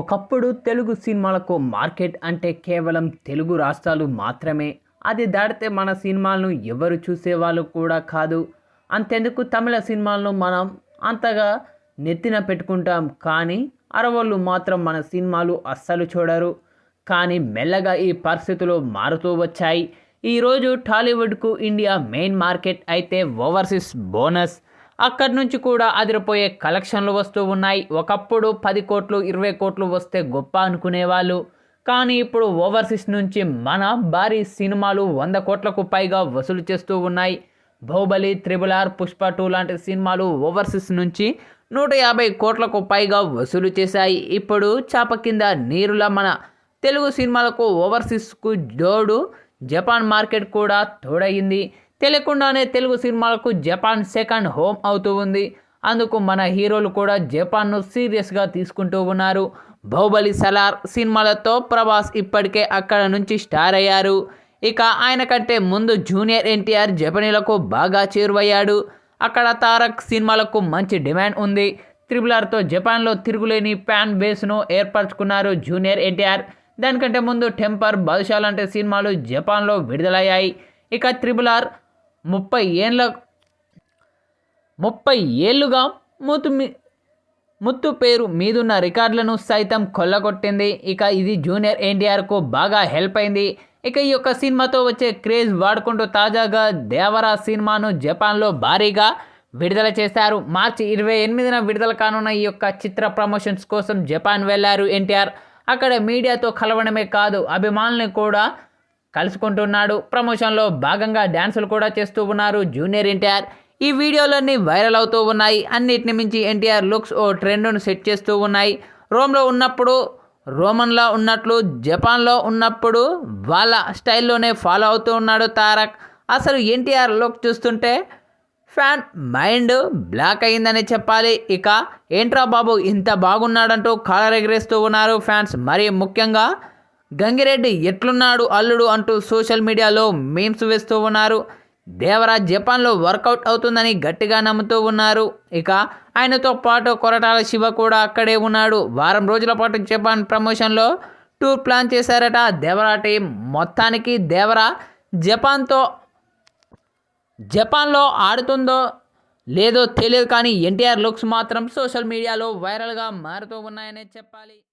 ఒకప్పుడు తెలుగు సినిమాలకు మార్కెట్ అంటే కేవలం తెలుగు రాష్ట్రాలు మాత్రమే. అది దాటితే మన సినిమాలను ఎవరు చూసేవాళ్ళు కూడా కాదు. అంతెందుకు తమిళ సినిమాలను మనం అంతగా నెత్తిన పెట్టుకుంటాం కానీ అరవళ్ళు మాత్రం మన సినిమాలు అస్సలు చూడరు. కానీ మెల్లగా ఈ పరిస్థితులు మారుతూ వచ్చాయి. ఈరోజు టాలీవుడ్కు ఇండియా మెయిన్ మార్కెట్ అయితే ఓవర్సీస్ బోనస్. అక్కడి నుంచి కూడా అదిరిపోయే కలెక్షన్లు వస్తూ ఉన్నాయి. ఒకప్పుడు పది కోట్లు ఇరవై కోట్లు వస్తే గొప్ప అనుకునేవాళ్ళు. కానీ ఇప్పుడు ఓవర్సీస్ నుంచి మన భారీ సినిమాలు వంద కోట్లకు పైగా వసూలు చేస్తూ ఉన్నాయి. Baahubali triple R Pushpa two లాంటి సినిమాలు ఓవర్సీస్ నుంచి నూట యాభై కోట్లకు పైగా వసూలు చేశాయి. ఇప్పుడు చాప కింద నీరుల మన తెలుగు సినిమాలకు ఓవర్సీస్కు జోడు జపాన్ మార్కెట్ కూడా తోడయింది. తెలియకుండానే తెలుగు సినిమాలకు జపాన్ సెకండ్ హోమ్ అవుతూ ఉంది. అందుకు మన హీరోలు కూడా జపాన్ను సీరియస్గా తీసుకుంటూ ఉన్నారు. బాహుబలి సలార్ సినిమాలతో ప్రభాస్ ఇప్పటికే అక్కడ నుంచి స్టార్ అయ్యారు. ఇక ఆయన కంటే ముందు జూనియర్ ఎన్టీఆర్ జపనీలకు బాగా చేరువయ్యాడు. అక్కడ తారక్ సినిమాలకు మంచి డిమాండ్ ఉంది. త్రిబుల్ ఆర్తో జపాన్లో తిరుగులేని ఫ్యాన్ బేస్ను ఏర్పరచుకున్నారు జూనియర్ ఎన్టీఆర్. దానికంటే ముందు టెంపర్ బాదుషా లాంటి సినిమాలు జపాన్లో విడుదలయ్యాయి. ఇక త్రిబుల్ ఆర్ ముప్పై ఏళ్ళ ముప్పై ఏళ్ళుగా ముత్తు ముత్తు పేరు మీదున్న రికార్డులను సైతం కొల్లగొట్టింది. ఇక ఇది జూనియర్ ఎన్టీఆర్కు బాగా హెల్ప్ అయింది. ఇక ఈ యొక్క సినిమాతో వచ్చే క్రేజ్ వాడుకుంటూ తాజాగా దేవరా సినిమాను జపాన్లో భారీగా విడుదల చేశారు. మార్చి ఇరవై ఎనిమిదిన విడుదల కానున్న ఈ యొక్క చిత్ర ప్రమోషన్స్ కోసం జపాన్ వెళ్ళారు ఎన్టీఆర్. అక్కడ మీడియాతో కలవడమే కాదు అభిమానుల్ని కూడా కలుసుకుంటున్నాడు. ప్రమోషన్లో భాగంగా డ్యాన్సులు కూడా చేస్తూ ఉన్నారు జూనియర్ ఎన్టీఆర్. ఈ వీడియోలన్నీ వైరల్ అవుతూ ఉన్నాయి. అన్నిటిని మించి ఎన్టీఆర్ లుక్స్ ఓ ట్రెండ్ను సెట్ చేస్తూ ఉన్నాయి. రోమ్లో ఉన్నప్పుడు రోమన్లో ఉన్నట్లు జపాన్లో ఉన్నప్పుడు వాళ్ళ స్టైల్లోనే ఫాలో అవుతూ ఉన్నాడు తారక్. అసలు ఎన్టీఆర్ లుక్ చూస్తుంటే ఫ్యాన్ మైండ్ బ్లాక్ అయిందని చెప్పాలి. ఇక ఏంట్రా బాబు ఇంత బాగున్నాడంటూ కాలర్ ఎగరేస్తూ ఉన్నారు ఫ్యాన్స్. మరీ ముఖ్యంగా గంగిరెడ్డి ఎట్లున్నాడు అల్లుడు అంటూ సోషల్ మీడియాలో మీమ్స్ వేస్తూ ఉన్నారు. దేవరాజ్ జపాన్లో వర్కౌట్ అవుతుందని గట్టిగా నమ్ముతూ ఉన్నారు. ఇక ఆయనతో పాటు కొరటాల శివ కూడా అక్కడే ఉన్నాడు. వారం రోజుల పాటు జపాన్ ప్రమోషన్లో టూర్ ప్లాన్ చేశారట దేవరా టీం. మొత్తానికి దేవరా జపాన్తో జపాన్లో ఆడుతుందో లేదో తెలియదు కానీ ఎన్టీఆర్ లుక్స్ మాత్రం సోషల్ మీడియాలో వైరల్గా మారుతూ ఉన్నాయనే చెప్పాలి.